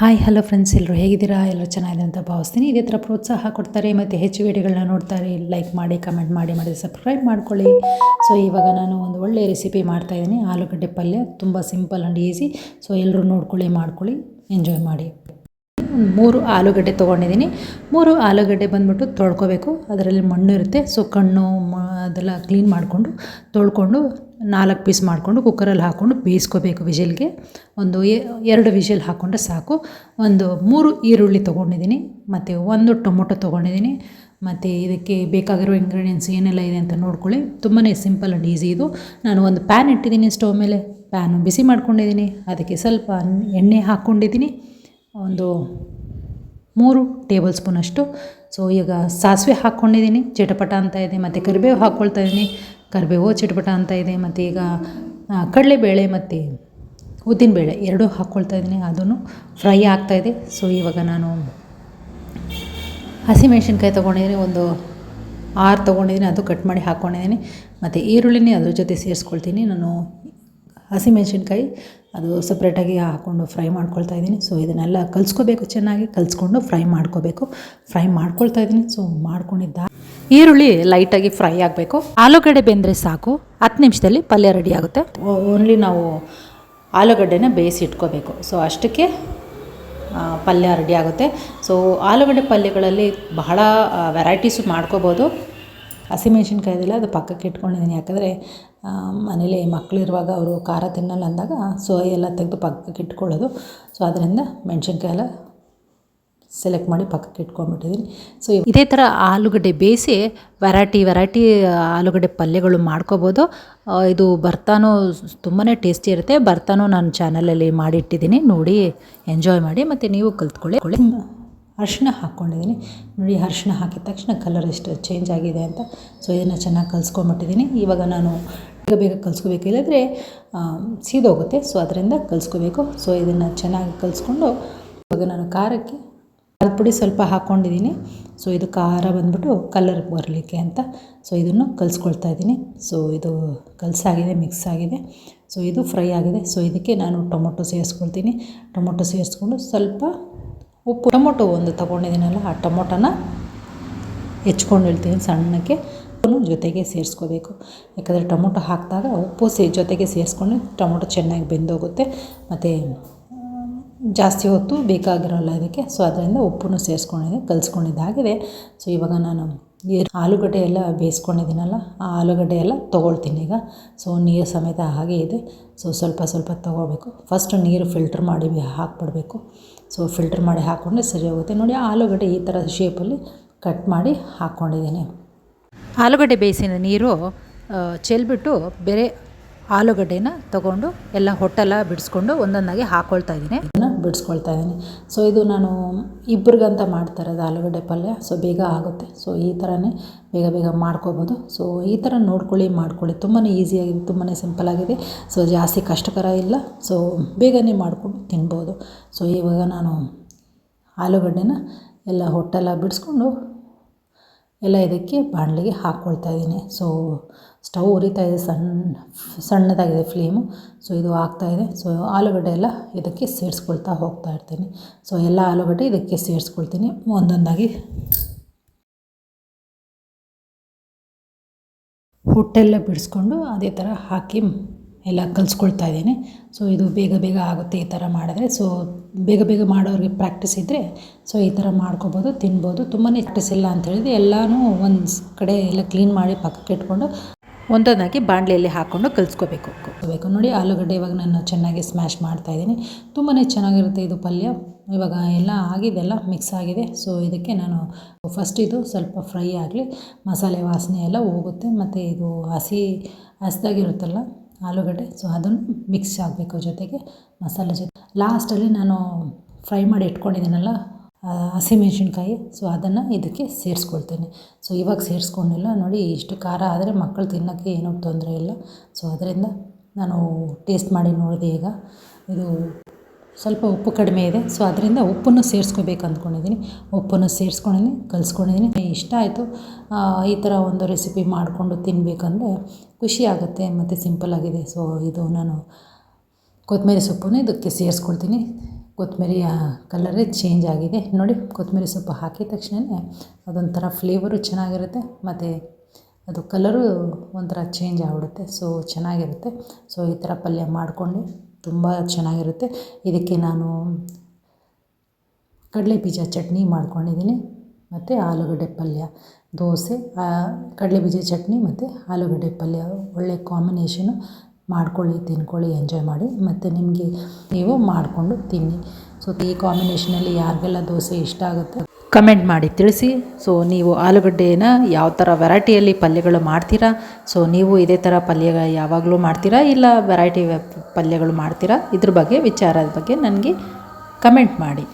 Hi hello friends ಎಲ್ಲರೂ ಹೇಗಿದ್ದೀರಾ? ಎಲ್ಲರೂ ಚೆನ್ನಾಗಿದೆ ಅಂತ ಭಾವಿಸ್ತೀನಿ. ಇದೇ ಥರ ಪ್ರೋತ್ಸಾಹ ಕೊಡ್ತಾರೆ. ಮತ್ತು ಹೆಚ್ಚು ವೀಡಿಯೋಗಳನ್ನ ನೋಡ್ತಾರೆ. ಲೈಕ್ ಮಾಡಿ ಕಮೆಂಟ್ ಮಾಡಿ ಮಾಡಿ ಸಬ್ಸ್ಕ್ರೈಬ್ ಮಾಡ್ಕೊಳ್ಳಿ. ಸೊ ಇವಾಗ ನಾನು ಒಂದು ಒಳ್ಳೆಯ ರೆಸಿಪಿ ಮಾಡ್ತಾಯಿದ್ದೀನಿ ಆಲೂಗಡ್ಡೆ ಪಲ್ಯ. ತುಂಬ ಸಿಂಪಲ್ ಆ್ಯಂಡ್ ಈಸಿ ಸೊ ಎಲ್ಲರೂ ನೋಡ್ಕೊಳ್ಳಿ, ಮಾಡ್ಕೊಳ್ಳಿ. ಎಂಜಾಯ್ ಮಾಡಿ. ಮೂರು ಆಲೂಗಡ್ಡೆ ತೊಗೊಂಡಿದ್ದೀನಿ. ಮೂರು ಆಲೂಗಡ್ಡೆ ಬಂದುಬಿಟ್ಟು ತೊಳ್ಕೊಬೇಕು. ಅದರಲ್ಲಿ ಮಣ್ಣು ಇರುತ್ತೆ. ಸೊ ಕಣ್ಣು ಅದೆಲ್ಲ ಕ್ಲೀನ್ ಮಾಡಿಕೊಂಡು ತೊಳ್ಕೊಂಡು ನಾಲ್ಕು ಪೀಸ್ ಮಾಡಿಕೊಂಡು ಕುಕ್ಕರಲ್ಲಿ ಹಾಕ್ಕೊಂಡು ಬೇಯಿಸ್ಕೋಬೇಕು ವಿಜಿಲ್ಗೆ ಒಂದು ಎರಡು ವಿಜಿಲ್ ಹಾಕ್ಕೊಂಡ್ರೆ ಸಾಕು. ಒಂದು ಮೂರು ಈರುಳ್ಳಿ ತೊಗೊಂಡಿದ್ದೀನಿ. ಮತ್ತು ಒಂದು ಟೊಮೊಟೊ ತೊಗೊಂಡಿದ್ದೀನಿ. ಮತ್ತು ಇದಕ್ಕೆ ಬೇಕಾಗಿರೋ ಇಂಗ್ರೀಡಿಯೆಂಟ್ಸ್ ಏನೆಲ್ಲ ಇದೆ ಅಂತ ನೋಡ್ಕೊಳ್ಳಿ. ತುಂಬಾ ಸಿಂಪಲ್ ಆ್ಯಂಡ್ ಈಸಿ ಇದು. ನಾನು ಒಂದು ಪ್ಯಾನ್ ಇಟ್ಟಿದ್ದೀನಿ ಸ್ಟವ್ ಮೇಲೆ. ಪ್ಯಾನು ಬಿಸಿ ಮಾಡ್ಕೊಂಡಿದ್ದೀನಿ. ಅದಕ್ಕೆ ಸ್ವಲ್ಪ ಎಣ್ಣೆ ಹಾಕ್ಕೊಂಡಿದ್ದೀನಿ ಒಂದು ಮೂರು ಟೇಬಲ್ ಸ್ಪೂನಷ್ಟು ಸೊ ಈಗ ಸಾಸಿವೆ ಹಾಕ್ಕೊಂಡಿದ್ದೀನಿ ಚಟಪಟ ಅಂತ ಇದೆ. ಮತ್ತು ಕರಿಬೇವು ಹಾಕ್ಕೊಳ್ತಾ ಇದ್ದೀನಿ. ಕರಿಬೇವು ಚಿಟ್ಪಟ ಅಂತ ಇದೆ, ಮತ್ತು ಈಗ ಕಡಲೆಬೇಳೆ ಮತ್ತು ಉದ್ದಿನಬೇಳೆ ಎರಡೂ ಹಾಕ್ಕೊಳ್ತಾ ಇದ್ದೀನಿ, ಅದನ್ನು ಫ್ರೈ ಆಗ್ತಾಯಿದೆ ಸೊ ಇವಾಗ ನಾನು ಹಸಿಮೆಣ್ಸಿನ್ಕಾಯಿ ತೊಗೊಂಡಿದ್ದೀನಿ, ಒಂದು ಆರು ತೊಗೊಂಡಿದ್ದೀನಿ, ಅದು ಕಟ್ ಮಾಡಿ ಹಾಕ್ಕೊಂಡಿದ್ದೀನಿ ಮತ್ತು ಈರುಳ್ಳಿನೇ ಅದ್ರ ಜೊತೆ ಸೇರಿಸ್ಕೊಳ್ತೀನಿ. ನಾನು ಹಸಿಮೆಣ್ಸಿನ್ಕಾಯಿ ಅದು ಸಪ್ರೇಟಾಗಿ ಹಾಕ್ಕೊಂಡು ಫ್ರೈ ಮಾಡ್ಕೊಳ್ತಾ ಇದ್ದೀನಿ. ಸೊ ಇದನ್ನೆಲ್ಲ ಕಲಿಸ್ಕೋಬೇಕು, ಚೆನ್ನಾಗಿ ಕಲಿಸ್ಕೊಂಡು ಫ್ರೈ ಮಾಡ್ಕೋಬೇಕು. ಫ್ರೈ ಮಾಡ್ಕೊಳ್ತಾ ಇದ್ದೀನಿ. ಸೊ ಮಾಡ್ಕೊಂಡಿದ್ದ ಈರುಳ್ಳಿ ಲೈಟಾಗಿ ಫ್ರೈ ಆಗಬೇಕು. ಆಲೂಗಡ್ಡೆ ಬೆಂದರೆ ಸಾಕು. ಹತ್ತು ನಿಮಿಷದಲ್ಲಿ ಪಲ್ಯ ರೆಡಿ ಆಗುತ್ತೆ. ಓನ್ಲಿ ನಾವು ಆಲೂಗಡ್ಡೆನ ಬೇಯಿಸಿ ಇಟ್ಕೋಬೇಕು. ಸೊ ಅಷ್ಟಕ್ಕೆ ಪಲ್ಯ ರೆಡಿ ಆಗುತ್ತೆ. ಸೊ ಆಲೂಗಡ್ಡೆ ಪಲ್ಯಗಳಲ್ಲಿ ಬಹಳ ವೆರೈಟೀಸು ಮಾಡ್ಕೋಬೋದು. ಹಸಿಮೆಣ್ಸಿನ್ಕಾಯ್ದೆಲ್ಲ ಅದು ಪಕ್ಕಕ್ಕೆ ಇಟ್ಕೊಂಡಿದ್ದೀನಿ. ಯಾಕಂದರೆ ಮನೇಲಿ ಮಕ್ಕಳಿರುವಾಗ ಅವರು ಖಾರ ತಿನ್ನಲ್ಲ ಅಂದಾಗ ಸೊ ಎಲ್ಲ ತೆಗೆದು ಪಕ್ಕಕ್ಕೆ ಇಟ್ಕೊಳ್ಳೋದು. ಸೊ ಅದರಿಂದ ಮೆಣಸಿನ್ಕಾಯಿ ಎಲ್ಲ ಸೆಲೆಕ್ಟ್ ಮಾಡಿ ಪಕ್ಕಕ್ಕೆ ಇಟ್ಕೊಂಡ್ಬಿಟ್ಟಿದ್ದೀನಿ ಸೊ ಇದೇ ಥರ ಆಲೂಗಡ್ಡೆ ಬೇಯಿಸಿ ವೆರೈಟಿ ವೆರೈಟಿ ಆಲೂಗಡ್ಡೆ ಪಲ್ಯಗಳು ಮಾಡ್ಕೋಬೋದು. ಇದು ಬರ್ತಾನೂ ತುಂಬಾ ಟೇಸ್ಟಿ ಇರುತ್ತೆ. ಬರ್ತಾನೂ ನಾನು ಚಾನಲಲ್ಲಿ ಮಾಡಿಟ್ಟಿದ್ದೀನಿ ನೋಡಿ ಎಂಜಾಯ್ ಮಾಡಿ ಮತ್ತು ನೀವು ಕಲ್ತ್ಕೊಳ್ಳಿ. ಅರಿಶಿನ ಹಾಕ್ಕೊಂಡಿದ್ದೀನಿ ನೋಡಿ ಅರಿಶಿನ ಹಾಕಿದ ತಕ್ಷಣ ಕಲರ್ ಎಷ್ಟು ಚೇಂಜ್ ಆಗಿದೆ ಅಂತ. ಸೊ ಇದನ್ನು ಚೆನ್ನಾಗಿ ಕಲ್ಸ್ಕೊಂಬಿಟ್ಟಿದ್ದೀನಿ ಇವಾಗ ನಾನು ಬೇಗ ಬೇಗ ಕಲಿಸ್ಕೋಬೇಕು. ಇಲ್ಲದ್ರೆ ಸೀದೋಗುತ್ತೆ. ಸೊ ಅದರಿಂದ ಕಲಿಸ್ಕೋಬೇಕು. ಸೊ ಇದನ್ನು ಚೆನ್ನಾಗಿ ಕಲಿಸ್ಕೊಂಡು ಇವಾಗ ನಾನು ಖಾರಕ್ಕೆ ಖಾರದ ಪುಡಿ ಸ್ವಲ್ಪ ಹಾಕ್ಕೊಂಡಿದ್ದೀನಿ ಸೊ ಇದು ಖಾರ ಬಂದ್ಬಿಟ್ಟು ಕಲರ್ ಬರಲಿಕ್ಕೆ ಅಂತ. ಸೊ ಇದನ್ನು ಕಲಿಸ್ಕೊಳ್ತಾ ಇದ್ದೀನಿ. ಸೊ ಇದು ಕಲಸಾಗಿದೆ ಮಿಕ್ಸ್ ಆಗಿದೆ. ಸೊ ಇದು ಫ್ರೈ ಆಗಿದೆ. ಸೊ ಇದಕ್ಕೆ ನಾನು ಟೊಮೊಟೊ ಸೇರಿಸ್ಕೊಳ್ತೀನಿ. ಟೊಮೊಟೊ ಸೇರಿಸ್ಕೊಂಡು ಸ್ವಲ್ಪ ಉಪ್ಪು, ಟೊಮೊಟೊ ಒಂದು ತೊಗೊಂಡಿದ್ದೀನಲ್ಲ, ಆ ಟೊಮೊಟೊನ ಹೆಚ್ಕೊಂಡು ಹೇಳ್ತೀನಿ ಸಣ್ಣಕ್ಕೆ. ಜೊತೆಗೆ ಸೇರಿಸ್ಕೋಬೇಕು. ಯಾಕಂದರೆ ಟೊಮೊಟೊ ಹಾಕಿದಾಗ ಉಪ್ಪು ಸೇ, ಜೊತೆಗೆ ಸೇರಿಸ್ಕೊಂಡು ಟೊಮೊಟೊ ಚೆನ್ನಾಗಿ ಬೆಂದೋಗುತ್ತೆ. ಮತ್ತು ಜಾಸ್ತಿ ಹೊತ್ತು ಬೇಕಾಗಿರೋಲ್ಲ ಇದಕ್ಕೆ. ಸೊ ಅದರಿಂದ ಉಪ್ಪನ್ನು ಸೇರಿಸ್ಕೊಂಡಿದ್ದೆ ಕಲಿಸ್ಕೊಂಡಿದ್ದಾಗಿದೆ ಸೊ ಇವಾಗ ನಾನು ಆಲೂಗಡ್ಡೆ ಎಲ್ಲ ಬೇಯಿಸ್ಕೊಂಡಿದ್ದೀನಲ್ಲ, ಆ ಆಲೂಗಡ್ಡೆ ಎಲ್ಲ ತೊಗೊಳ್ತೀನಿ ಈಗ. ಸೊ ನೀರು ಸಮೇತ ಹಾಗೆ ಇದೆ. ಸೊ ಸ್ವಲ್ಪ ಸ್ವಲ್ಪ ತೊಗೋಬೇಕು ಫಸ್ಟ್ ನೀರು ಫಿಲ್ಟ್ರ್ ಮಾಡಿ ಹಾಕ್ಬಿಡ್ಬೇಕು. ಸೊ ಫಿಲ್ಟ್ರ್ ಮಾಡಿ ಹಾಕ್ಕೊಂಡ್ರೆ ಸರಿ ಹೋಗುತ್ತೆ. ನೋಡಿ, ಆಲೂಗಡ್ಡೆ ಈ ಥರ ಶೇಪಲ್ಲಿ ಕಟ್ ಮಾಡಿ ಹಾಕ್ಕೊಂಡಿದ್ದೀನಿ ಆಲೂಗಡ್ಡೆ ಬೇಯಿಸಿದ ನೀರು ಚೆಲ್ಬಿಟ್ಟು ಬೇರೆ ಆಲೂಗಡ್ಡೆನ ತೊಗೊಂಡು, ಎಲ್ಲ ಹೊಟ್ಟೆಲ್ಲ ಬಿಡಿಸ್ಕೊಂಡು ಒಂದೊಂದಾಗಿ ಹಾಕ್ಕೊಳ್ತಾ ಇದ್ದೀನಿ. ಬಿಡಿಸ್ಕೊಳ್ತಾ ಇದ್ದೀನಿ. ಸೊ ಇದು ನಾನು ಇಬ್ಬರಿಗಂತ ಮಾಡ್ತಾ ಇರೋದು ಆಲೂಗಡ್ಡೆ ಪಲ್ಯ. ಸೊ ಬೇಗ ಆಗುತ್ತೆ. ಸೊ ಈ ಥರನೇ ಬೇಗ ಬೇಗ ಮಾಡ್ಕೋಬೋದು. ಸೊ ಈ ಥರ ನೋಡ್ಕೊಳ್ಳಿ, ಮಾಡ್ಕೊಳ್ಳಿ. ತುಂಬಾ ಈಸಿಯಾಗಿದೆ ತುಂಬಾ ಸಿಂಪಲಾಗಿದೆ ಸೊ ಜಾಸ್ತಿ ಕಷ್ಟಕರ ಇಲ್ಲ. ಸೊ ಬೇಗನೆ ಮಾಡ್ಕೊಂಡು ತಿನ್ಬೋದು. ಸೊ ಇವಾಗ ನಾನು ಆಲೂಗಡ್ಡೆನ ಎಲ್ಲ ಹೊಟ್ಟೆಲ್ಲ ಬಿಡಿಸ್ಕೊಂಡು ಎಲ್ಲ ಇದಕ್ಕೆ ಬಾಣಲೆಗೆ ಹಾಕ್ಕೊಳ್ತಾ ಇದ್ದೀನಿ. ಸೊ ಸ್ಟವ್ ಉರಿತಾ ಇದೆ ಸಣ್ಣ ಸಣ್ಣದಾಗಿದೆ ಫ್ಲೇಮು ಸೊ ಇದು ಆಗ್ತಾಯಿದೆ ಸೊ ಆಲೂಗಡ್ಡೆ ಎಲ್ಲ ಇದಕ್ಕೆ ಸೇರಿಸ್ಕೊಳ್ತಾ ಹೋಗ್ತಾ ಇರ್ತೀನಿ. ಸೊ ಎಲ್ಲ ಆಲೂಗಡ್ಡೆ ಇದಕ್ಕೆ ಸೇರಿಸ್ಕೊಳ್ತೀನಿ. ಒಂದೊಂದಾಗಿ. ಹುಟ್ಟೆಲ್ಲ ಬಿಡಿಸ್ಕೊಂಡು ಅದೇ ಥರ ಹಾಕಿ ಎಲ್ಲ ಕಲಿಸ್ಕೊಳ್ತಾ ಇದ್ದೀನಿ. ಸೊ ಇದು ಬೇಗ ಬೇಗ ಆಗುತ್ತೆ ಈ ಥರ ಮಾಡಿದ್ರೆ. ಸೊ ಬೇಗ ಬೇಗ ಮಾಡೋರಿಗೆ ಪ್ರಾಕ್ಟೀಸ್ ಇದ್ದರೆ ಸೊ ಈ ಥರ ಮಾಡ್ಕೋಬೋದು, ತಿನ್ಬೋದು. ತುಂಬಾ ಪ್ರಾಕ್ಟೀಸ್ ಇಲ್ಲ ಅಂತ ಹೇಳಿದ್ರೆ ಎಲ್ಲನೂ ಒಂದು ಕಡೆ ಎಲ್ಲ ಕ್ಲೀನ್ ಮಾಡಿ ಪಕ್ಕಕ್ಕೆ ಇಟ್ಕೊಂಡು ಒಂದೊಂದಾಗಿ ಬಾಣಲೆಯಲ್ಲಿ ಹಾಕ್ಕೊಂಡು ಕಲಿಸ್ಕೋಬೇಕು. ಬೇಕು ನೋಡಿ, ಆಲೂಗಡ್ಡೆ ಇವಾಗ ನಾನು ಚೆನ್ನಾಗಿ ಸ್ಮ್ಯಾಶ್ ಮಾಡ್ತಾಯಿದ್ದೀನಿ ತುಂಬಾ ಚೆನ್ನಾಗಿರುತ್ತೆ ಇದು ಪಲ್ಯ. ಇವಾಗ ಎಲ್ಲ ಆಗಿದೆಲ್ಲ ಮಿಕ್ಸ್ ಆಗಿದೆ. ಸೊ ಇದಕ್ಕೆ ನಾನು ಫಸ್ಟ್ ಇದು ಸ್ವಲ್ಪ ಫ್ರೈ ಆಗಲಿ, ಮಸಾಲೆ ವಾಸನೆ ಎಲ್ಲ ಹೋಗುತ್ತೆ. ಮತ್ತು ಇದು ಹಸಿ, ಹಸ್ದಾಗಿರುತ್ತಲ್ಲ ಆಲೂಗಡ್ಡೆ. ಸೊ ಅದನ್ನು ಮಿಕ್ಸ್ ಆಗಬೇಕು ಜೊತೆಗೆ ಮಸಾಲೆ ಜೊತೆ. ಲಾಸ್ಟಲ್ಲಿ ನಾನು ಫ್ರೈ ಮಾಡಿ ಇಟ್ಕೊಂಡಿದ್ದೀನಲ್ಲ ಹಸಿಮೆಣ್ಸಿನ್ಕಾಯಿ ಸೊ ಅದನ್ನು ಇದಕ್ಕೆ ಸೇರಿಸ್ಕೊಳ್ತೀನಿ. ಸೊ ಇವಾಗ ಸೇರಿಸ್ಕೊಂಡಿಲ್ಲ. ನೋಡಿ, ಇಷ್ಟು ಖಾರ ಆದರೆ ಮಕ್ಕಳು ತಿನ್ನೋಕ್ಕೆ ಏನೂ ತೊಂದರೆ ಇಲ್ಲ. ಸೊ ಅದರಿಂದ ನಾನು ಟೇಸ್ಟ್ ಮಾಡಿ ನೋಡಿದೆ ಈಗ. ಇದು ಸ್ವಲ್ಪ ಉಪ್ಪು ಕಡಿಮೆ ಇದೆ. ಸೊ ಅದರಿಂದ ಉಪ್ಪನ್ನು ಸೇರಿಸ್ಕೋಬೇಕು ಅಂದ್ಕೊಂಡಿದ್ದೀನಿ. ಉಪ್ಪನ್ನು ಸೇರಿಸ್ಕೊಂಡಿದ್ದೀನಿ, ಕಲಿಸ್ಕೊಂಡಿದ್ದೀನಿ. ಇಷ್ಟ ಆಯಿತು. ಈ ಥರ ಒಂದು ರೆಸಿಪಿ ಮಾಡಿಕೊಂಡು ತಿನ್ನಬೇಕಂದ್ರೆ ಖುಷಿ ಆಗುತ್ತೆ, ಮತ್ತು ಸಿಂಪಲ್ಲಾಗಿದೆ ಸೊ ಇದು ನಾನು ಕೊತ್ತಂಬರಿ ಸೊಪ್ಪನ್ನು ಇದಕ್ಕೆ ಸೇರಿಸ್ಕೊಳ್ತೀನಿ. ಕೊತ್ತಂಬರಿಯ ಕಲರೇ ಚೇಂಜ್ ಆಗಿದೆ. ನೋಡಿ, ಕೊತ್ತಂಬರಿ ಸೊಪ್ಪು ಹಾಕಿದ ತಕ್ಷಣವೇ ಅದೊಂಥರ ಫ್ಲೇವರು ಚೆನ್ನಾಗಿರುತ್ತೆ, ಮತ್ತು ಅದು ಕಲರು ಒಂಥರ ಚೇಂಜ್ ಆಗಿಬಿಡುತ್ತೆ. ಸೊ ಚೆನ್ನಾಗಿರುತ್ತೆ. ಸೊ ಈ ಥರ ಪಲ್ಯ ಮಾಡಿಕೊಂಡು ತುಂಬ ಚೆನ್ನಾಗಿರುತ್ತೆ. ಇದಕ್ಕೆ ನಾನು ಕಡಲೆ ಬೀಜ ಚಟ್ನಿ ಮಾಡ್ಕೊಂಡಿದ್ದೀನಿ. ಮತ್ತು ಆಲೂಗಡ್ಡೆ ಪಲ್ಯ, ದೋಸೆ ಕಡಲೆ ಬೀಜ ಚಟ್ನಿ ಮತ್ತು ಆಲೂಗಡ್ಡೆ ಪಲ್ಯ. ಒಳ್ಳೆ ಕಾಂಬಿನೇಷನು ಮಾಡ್ಕೊಳ್ಳಿ, ತಿನ್ಕೊಳ್ಳಿ ಎಂಜಾಯ್ ಮಾಡಿ. ಮತ್ತು ನಿಮಗೆ ನೀವು ಮಾಡಿಕೊಂಡು ತಿನ್ನಿ. ಸೊ ಈ ಕಾಂಬಿನೇಷನಲ್ಲಿ ಯಾರಿಗೆಲ್ಲ ದೋಸೆ ಇಷ್ಟ ಆಗುತ್ತೆ ಕಮೆಂಟ್ ಮಾಡಿ ತಿಳಿಸಿ. ಸೊ ನೀವು ಆಲೂಗಡ್ಡೆನ ಯಾವ ಥರ ವೆರೈಟಿಯಲ್ಲಿ ಪಲ್ಯಗಳು ಮಾಡ್ತೀರಾ? ಸೊ ನೀವು ಇದೇ ಥರ ಪಲ್ಯ ಯಾವಾಗಲೂ ಮಾಡ್ತೀರಾ? ಇಲ್ಲ ವೆರೈಟಿ ಪಲ್ಯಗಳು ಮಾಡ್ತೀರಾ? ಇದ್ರ ಬಗ್ಗೆ ವಿಚಾರದ ಬಗ್ಗೆ ನನಗೆ ಕಮೆಂಟ್ ಮಾಡಿ.